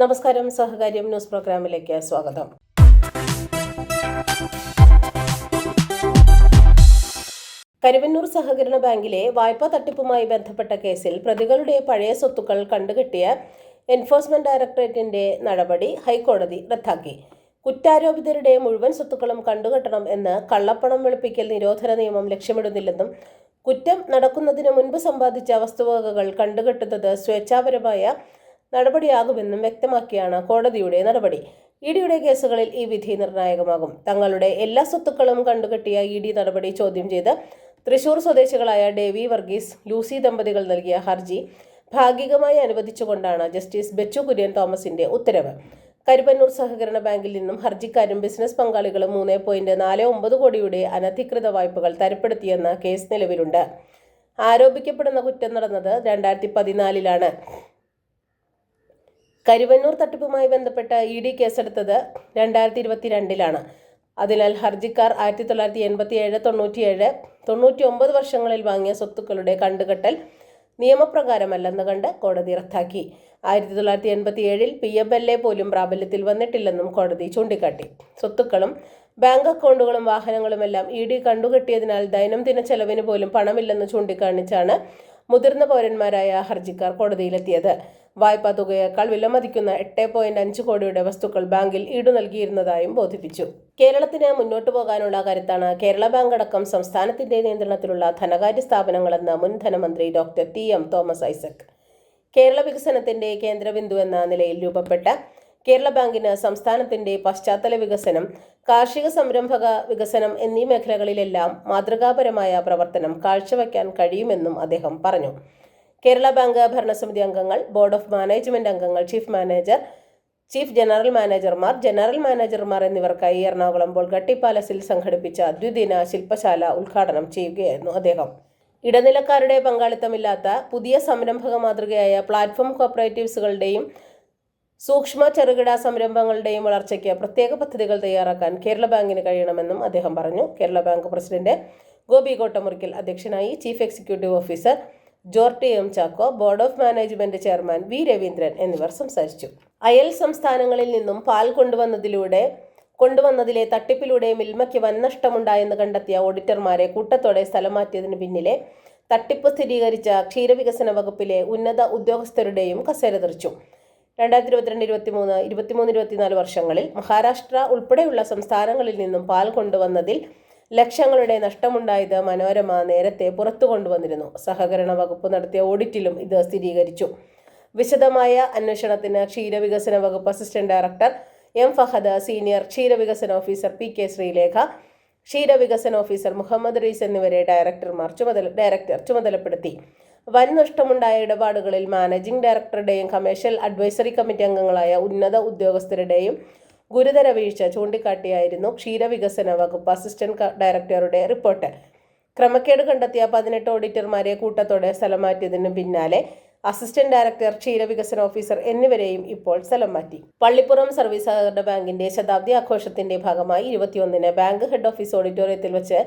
നമസ്കാരം. സഹകാര്യം ന്യൂസ് പ്രോഗ്രാമിലേക്ക് സ്വാഗതം. കരുവന്നൂർ സഹകരണ ബാങ്കിലെ വായ്പാ തട്ടിപ്പുമായി ബന്ധപ്പെട്ട കേസിൽ പ്രതികളുടെ പഴയ സ്വത്തുക്കൾ കണ്ടുകെട്ടിയ എൻഫോഴ്സ്മെന്റ് ഡയറക്ടറേറ്റിന്റെ നടപടി ഹൈക്കോടതി റദ്ദാക്കി. കുറ്റാരോപിതരുടെ മുഴുവൻ സ്വത്തുക്കളും കണ്ടുകെട്ടണം എന്ന് കള്ളപ്പണം വെളുപ്പിക്കൽ നിരോധന നിയമം ലക്ഷ്യമിടുന്നില്ലെന്നും കുറ്റം നടക്കുന്നതിന് മുൻപ് സമ്പാദിച്ച വസ്തുവകകൾ കണ്ടുകെട്ടുന്നത് സ്വേച്ഛാപരമായ നടപടിയാകുമെന്നും വ്യക്തമാക്കിയാണ് കോടതിയുടെ നടപടി. ഇ ഡിയുടെ കേസുകളിൽ ഈ വിധി നിർണായകമാകും. തങ്ങളുടെ എല്ലാ സ്വത്തുക്കളും കണ്ടുകെട്ടിയ ഇ ഡി നടപടി ചോദ്യം ചെയ്ത് തൃശൂർ സ്വദേശികളായ ഡേവി വർഗീസ് ലൂസി ദമ്പതികൾ നൽകിയ ഹർജി ഭാഗികമായി അനുവദിച്ചുകൊണ്ടാണ് ജസ്റ്റിസ് ബെച്ചു കുര്യൻ തോമസിന്റെ ഉത്തരവ്. കരുപ്പന്നൂർ സഹകരണ ബാങ്കിൽ നിന്നും ഹർജിക്കാരും ബിസിനസ് പങ്കാളികളും മൂന്ന് പോയിന്റ് നാല് ഒമ്പത് കോടിയുടെ അനധികൃത വായ്പകൾ തരപ്പെടുത്തിയെന്ന കേസ് നിലവിലുണ്ട്. ആരോപിക്കപ്പെടുന്ന കുറ്റം നടന്നത് രണ്ടായിരത്തി പതിനാലിലാണ്. കരുവന്നൂർ തട്ടിപ്പുമായി ബന്ധപ്പെട്ട ഇ ഡി കേസെടുത്തത് രണ്ടായിരത്തി ഇരുപത്തിരണ്ടിലാണ് അതിനാൽ ഹർജിക്കാർ ആയിരത്തി തൊള്ളായിരത്തി എൺപത്തി ഏഴ് തൊണ്ണൂറ്റിയേഴ് തൊണ്ണൂറ്റി ഒമ്പത് വർഷങ്ങളിൽ വാങ്ങിയ സ്വത്തുക്കളുടെ കണ്ടുകെട്ടൽ നിയമപ്രകാരമല്ലെന്ന് കണ്ട് കോടതി റദ്ദാക്കി. ആയിരത്തി തൊള്ളായിരത്തി എൺപത്തി ഏഴിൽ പി എം എൽ എ പോലും പ്രാബല്യത്തിൽ വന്നിട്ടില്ലെന്നും കോടതി ചൂണ്ടിക്കാട്ടി. സ്വത്തുക്കളും ബാങ്ക് അക്കൗണ്ടുകളും വാഹനങ്ങളുമെല്ലാം ഇ ഡി കണ്ടുകെട്ടിയതിനാൽ ദൈനംദിന ചെലവിന് പോലും പണമില്ലെന്ന് ചൂണ്ടിക്കാണിച്ചാണ് മുതിർന്ന പൗരന്മാരായ ഹർജിക്കാർ കോടതിയിലെത്തിയത്. വായ്പാ തുകയേക്കാൾ വിലമതിക്കുന്ന എട്ട് പോയിന്റ് അഞ്ച് കോടിയുടെ വസ്തുക്കൾ ബാങ്കിൽ ഈടു നൽകിയിരുന്നതായും ബോധിപ്പിച്ചു. കേരളത്തിന് മുന്നോട്ടു പോകാനുള്ള കരുത്താണ് കേരള ബാങ്ക് അടക്കം സംസ്ഥാനത്തിന്റെ നിയന്ത്രണത്തിലുള്ള ധനകാര്യ സ്ഥാപനങ്ങളെന്ന് മുൻ ധനമന്ത്രി doctor T M Thomas Isaac. Kerala വികസനത്തിന്റെ കേന്ദ്രബിന്ദു എന്ന നിലയിൽ രൂപപ്പെട്ട കേരള ബാങ്കിന് സംസ്ഥാനത്തിന്റെ പശ്ചാത്തല വികസനം കാർഷിക സംരംഭക വികസനം എന്നീ മേഖലകളിലെല്ലാം മാതൃകാപരമായ പ്രവർത്തനം കാഴ്ചവെക്കാൻ കഴിയുമെന്നും അദ്ദേഹം പറഞ്ഞു. കേരള ബാങ്ക് ഭരണസമിതി അംഗങ്ങൾ ബോർഡ് ഓഫ് മാനേജ്മെന്റ് അംഗങ്ങൾ ചീഫ് മാനേജർ ചീഫ് ജനറൽ മാനേജർമാർ ജനറൽ മാനേജർമാർ എന്നിവർക്കായി എറണാകുളം ബോൾഗട്ടി പാലസിൽ സംഘടിപ്പിച്ച ദ്വിദിന ശില്പശാല ഉദ്ഘാടനം ചെയ്യുകയായിരുന്നു അദ്ദേഹം. ഇടനിലക്കാരുടെ പങ്കാളിത്തമില്ലാത്ത പുതിയ സംരംഭക മാതൃകയായ പ്ലാറ്റ്ഫോം കോപ്പറേറ്റീവ്സുകളുടെയും സൂക്ഷ്മ ചെറുകിട സംരംഭങ്ങളുടെയും വളർച്ചയ്ക്ക് പ്രത്യേക പദ്ധതികൾ തയ്യാറാക്കാൻ കേരള ബാങ്കിന് കഴിയണമെന്നും അദ്ദേഹം പറഞ്ഞു. കേരള ബാങ്ക് പ്രസിഡന്റ് ഗോപി കോട്ടമുറിക്കൽ അധ്യക്ഷനായി chief executive officer Jorty M Chacko board of management chairman V Ravindran എന്നിവർ സംസാരിച്ചു. അയൽ സംസ്ഥാനങ്ങളിൽ നിന്നും പാൽ കൊണ്ടുവന്നതിലൂടെ കൊണ്ടുവന്നതിലെ തട്ടിപ്പിലൂടെ മിൽമയ്ക്ക് വൻ നഷ്ടമുണ്ടായെന്ന് കണ്ടെത്തിയ ഓഡിറ്റർമാരെ കൂട്ടത്തോടെ സ്ഥലം മാറ്റിയതിന് പിന്നിലെ തട്ടിപ്പ് സ്ഥിരീകരിച്ച ക്ഷീരവികസന വകുപ്പിലെ ഉന്നത ഉദ്യോഗസ്ഥരുടെയും കസേര തെറിച്ചു. രണ്ടായിരത്തി ഇരുപത്തിരണ്ട് ഇരുപത്തിമൂന്ന് ഇരുപത്തിമൂന്ന് ഇരുപത്തിനാല് വർഷങ്ങളിൽ മഹാരാഷ്ട്ര ഉൾപ്പെടെയുള്ള സംസ്ഥാനങ്ങളിൽ നിന്നും പാൽ കൊണ്ടുവന്നതിൽ ലക്ഷങ്ങളുടെ നഷ്ടമുണ്ടായത് മനോരമ നേരത്തെ പുറത്തു കൊണ്ടുവന്നിരുന്നു. സഹകരണ വകുപ്പ് നടത്തിയ ഓഡിറ്റിലും ഇത് സ്ഥിരീകരിച്ചു. വിശദമായ അന്വേഷണത്തിന് ക്ഷീരവികസന വകുപ്പ് assistant director M Fahad senior ക്ഷീരവികസന ഓഫീസർ പി കെ ശ്രീലേഖ ക്ഷീരവികസന ഓഫീസർ മുഹമ്മദ് റീസ് എന്നിവരെ ഡയറക്ടർമാർ ചുമതല ഡയറക്ടർ ചുമതലപ്പെടുത്തി. വൻ നഷ്ടമുണ്ടായ ഇടപാടുകളിൽ മാനേജിംഗ് ഡയറക്ടറുടെയും കമേഴ്ഷ്യൽ അഡ്വൈസറി കമ്മിറ്റി അംഗങ്ങളായ ഉന്നത ഉദ്യോഗസ്ഥരുടെയും ഗുരുതര വീഴ്ച ചൂണ്ടിക്കാട്ടിയായിരുന്നു ക്ഷീരവികസന വകുപ്പ് അസിസ്റ്റന്റ് ഡയറക്ടറുടെ റിപ്പോർട്ട്. ക്രമക്കേട് കണ്ടെത്തിയ പതിനെട്ട് ഓഡിറ്റർമാരെ കൂട്ടത്തോടെ സ്ഥലം മാറ്റിയതിനു പിന്നാലെ അസിസ്റ്റന്റ് ഡയറക്ടർ ക്ഷീരവികസന ഓഫീസർ എന്നിവരെയും ഇപ്പോൾ സ്ഥലം മാറ്റി പള്ളിപ്പുറം സർവീസ് സഹകരണ ബാങ്കിന്റെ ശതാബ്ദി ആഘോഷത്തിന്റെ ഭാഗമായി ഇരുപത്തിയൊന്നിന് ബാങ്ക് ഹെഡ് ഓഫീസ് ഓഡിറ്റോറിയത്തിൽ വെച്ച്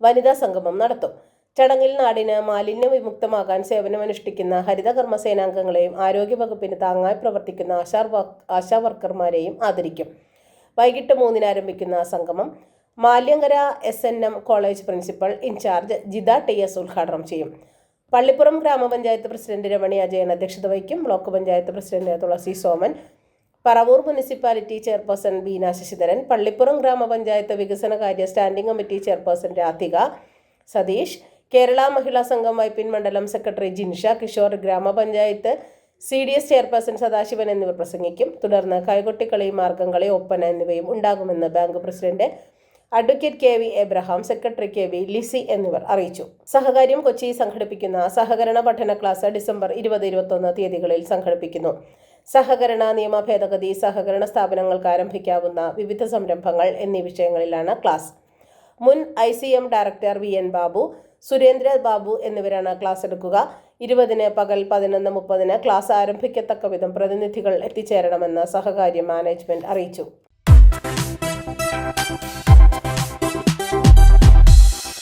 വനിതാ സംഗമം നടത്തും. ചടങ്ങിൽ നാടിന് മാലിന്യ വിമുക്തമാകാൻ സേവനമനുഷ്ഠിക്കുന്ന ഹരിത കർമ്മസേനാംഗങ്ങളെയും ആരോഗ്യവകുപ്പിന് താങ്ങായി പ്രവർത്തിക്കുന്ന ആശാ ആശാ വർക്കർമാരെയും ആദരിക്കും. വൈകിട്ട് മൂന്നിന് ആരംഭിക്കുന്ന സംഗമം Malyankara S N M college principal in charge Jitha T S ഉദ്ഘാടനം ചെയ്യും. പള്ളിപ്പുറം ഗ്രാമപഞ്ചായത്ത് പ്രസിഡന്റ് രമണി അജയൻ അധ്യക്ഷത വഹിക്കും. Block panchayat president Thulasi Soman Paravur municipality chairperson Beena Sasidharan Pallippuram ഗ്രാമപഞ്ചായത്ത് വികസനകാര്യ standing committee chairperson Radhika Satheesh Kerala Mahila Sangham Vypin മണ്ഡലം secretary Jinsha Kishore ഗ്രാമപഞ്ചായത്ത് C D S chairperson Sadasivan എന്നിവർ പ്രസംഗിക്കും. തുടർന്ന് കൈകൊട്ടിക്കളി മാർഗംകളി ഒപ്പന എന്നിവയും ഉണ്ടാകുമെന്ന് bank president advocate K V Abraham secretary K V Lissy എന്നിവർ അറിയിച്ചു. സഹകാര്യം കൊച്ചി സംഘടിപ്പിക്കുന്ന സഹകരണ പഠന ക്ലാസ് ഡിസംബർ ഇരുപത് ഇരുപത്തൊന്ന് തീയതികളിൽ സംഘടിപ്പിക്കുന്നു. സഹകരണ നിയമ ഭേദഗതി സഹകരണ സ്ഥാപനങ്ങൾക്ക് ആരംഭിക്കാവുന്ന വിവിധ സംരംഭങ്ങൾ എന്നീ വിഷയങ്ങളിലാണ് ക്ലാസ്. മുൻ I director V N Babu Surendra Babu എന്നിവരാണ് ക്ലാസ് എടുക്കുക. ഇരുപതിന് പകൽ പതിനൊന്ന് മുപ്പതിന് ക്ലാസ് ആരംഭിക്കത്തക്ക വിധം പ്രതിനിധികൾ എത്തിച്ചേരണമെന്ന് സഹകാരി മാനേജ്മെന്റ് അറിയിച്ചു.